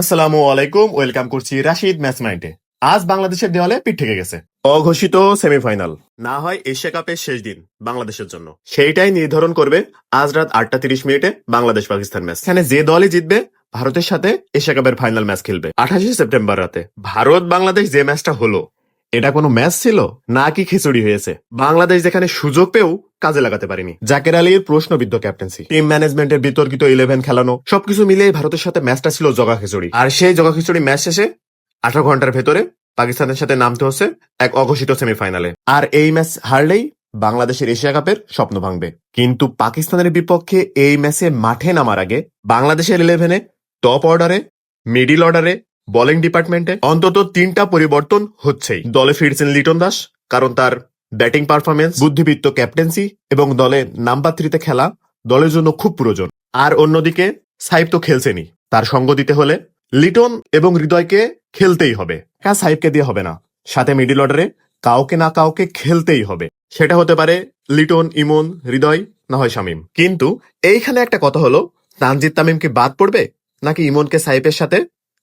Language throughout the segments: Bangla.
আসসালামু আলাইকুম, ওয়েলকাম করছি রাশিদ ম্যাচ আজ বাংলাদেশের দেওয়ালে পিঠ গেছে। অঘোষিত সেমিফাইনাল। না হয় এশিয়া কাপের শেষ দিন বাংলাদেশের জন্য। সেইটাই নির্ধারণ করবে আজ রাত আটটা তিরিশ মিনিটে বাংলাদেশ পাকিস্তান ম্যাচ। এখানে যে দলই জিতবে, ভারতের সাথে এশিয়া কাপের ফাইনাল ম্যাচ খেলবে। আঠাশে সেপ্টেম্বর রাতে। ভারত বাংলাদেশ যে ম্যাচটা হলো এটা কোনো ম্যাচ ছিল? নাকি খিচুড়ি হয়েছে? বাংলাদেশ যেখানে সুযোগ পেয়েও কাজে লাগাতে পারেনি। জাকের আলীর প্রশ্নবিদ্ধ ক্যাপ্টেন্সি টিম ম্যানেজমেন্টের বিতর্কিত ইলেভেন খেলানো, সবকিছু মিলিয়ে ভারতের সাথে ম্যাচটা ছিল জগা খিচুড়ি। আর সেই জগা খিচুড়ি ম্যাচ শেষে আঠারো ঘণ্টার ভেতরে পাকিস্তানের সাথে নামতে হচ্ছে এক অঘোষিত সেমিফাইনালে আর এই ম্যাচ হারলেই বাংলাদেশের এশিয়া কাপের স্বপ্ন ভাঙবে। কিন্তু পাকিস্তানের বিপক্ষে এই ম্যাচে মাঠে নামার আগে বাংলাদেশের ইলেভেনে টপ অর্ডারে মিডিল অর্ডারে বোলিং ডিপার্টমেন্টে অন্তত তিনটা পরিবর্তন হচ্ছেই। দলে ফিরছেন লিটন দাস, কারণ তার ব্যাটিং পারফরমেন্স বুদ্ধিবৃত্ত ক্যাপ্টেন্সি এবং দলে নাম্বার থ্রিতে খেলা দলের জন্য খুব প্রয়োজন। আর অন্যদিকে সাইব তো খেলছেনই। তার সঙ্গ দিতে হলে লিটন এবং হৃদয়কে খেলতেই হবে। হ্যাঁ সাইবকে দিয়ে হবে না। সাথে মিডিল অর্ডারে কাউকে না কাউকে খেলতেই হবে। সেটা হতে পারে লিটন, ইমন, হৃদয়, না হয় শামিম। কিন্তু এইখানে একটা কথা হলো, তানজিদ তামিমকে বাদ পড়বে নাকি ইমনকে সাইফের সাথে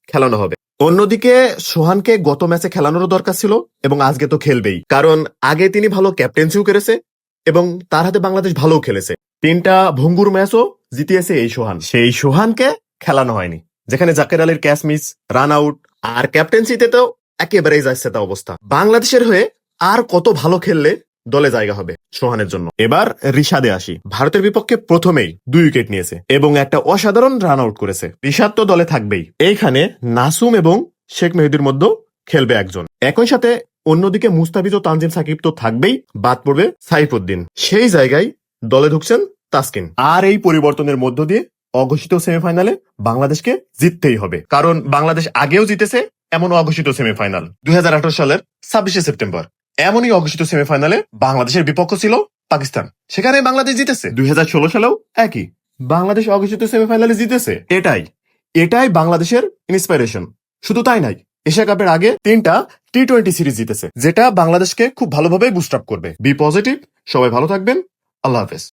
খেলানো হবে। অন্যদিকে সোহানকে গত ম্যাচে খেলানোরও দরকার ছিল এবং আজকে তো খেলবেই। কারণ আগে তিনি ভালো ক্যাপ্টেন্সিও করেছে এবং তার হাতে বাংলাদেশ ভালোও খেলেছে। তিনটা ভঙ্গুর ম্যাচও জিতিয়েছে এই সোহান। সেই সোহানকে খেলানো হয়নি। যেখানে জাকের আলীর ক্যাচ মিস, রান আউট আর ক্যাপ্টেন্সিতে তো একেবারেই যাচ্ছে তা অবস্থা। বাংলাদেশের হয়ে আর কত ভালো খেললে দলে জায়গা হবে সোহানের জন্য। এবার রিশাদে আসি। ভারতের বিপক্ষে প্রথমেই দুই উইকেট নিয়েছে এবং একটা অসাধারণ রান আউট করেছে। রিশাদ তো দলে থাকবেই। এইখানে নাসুম এবং শেখ মেহেদির মধ্যে খেলবে একজন। একই সাথে অন্যদিকে মুস্তাফিজ ও তানজিম সাকিব তো থাকবেই। বাদ পড়বে সাইফুদ্দিন। সেই জায়গায় দলে ঢুকছেন তাসকিন। আর এই পরিবর্তনের মধ্য দিয়ে অঘোষিত সেমিফাইনালে বাংলাদেশকে জিততেই হবে। কারণ বাংলাদেশ আগেও জিতেছে এমন অঘোষিত সেমিফাইনাল। দুই হাজার আঠারো সালের ছাব্বিশে সেপ্টেম্বর। এমনই অঘোষিত সেমিফাইনালে বাংলাদেশের বিপক্ষ ছিল পাকিস্তান। সেখানে বাংলাদেশ জিতেছে। দুই হাজার ষোলো সালেও একই। বাংলাদেশ অঘোষিত সেমিফাইনালে জিতেছে। এটাই। এটাই বাংলাদেশের ইন্সপাইরেশন শুধু তাই নাই, এশিয়া কাপের আগে তিনটা টি টোয়েন্টি সিরিজ জিতেছে, যেটা বাংলাদেশকে খুব ভালোভাবে বুস্ট আপ করবে। বি পজিটিভ সবাই ভালো থাকবেন। আল্লাহ হাফেজ।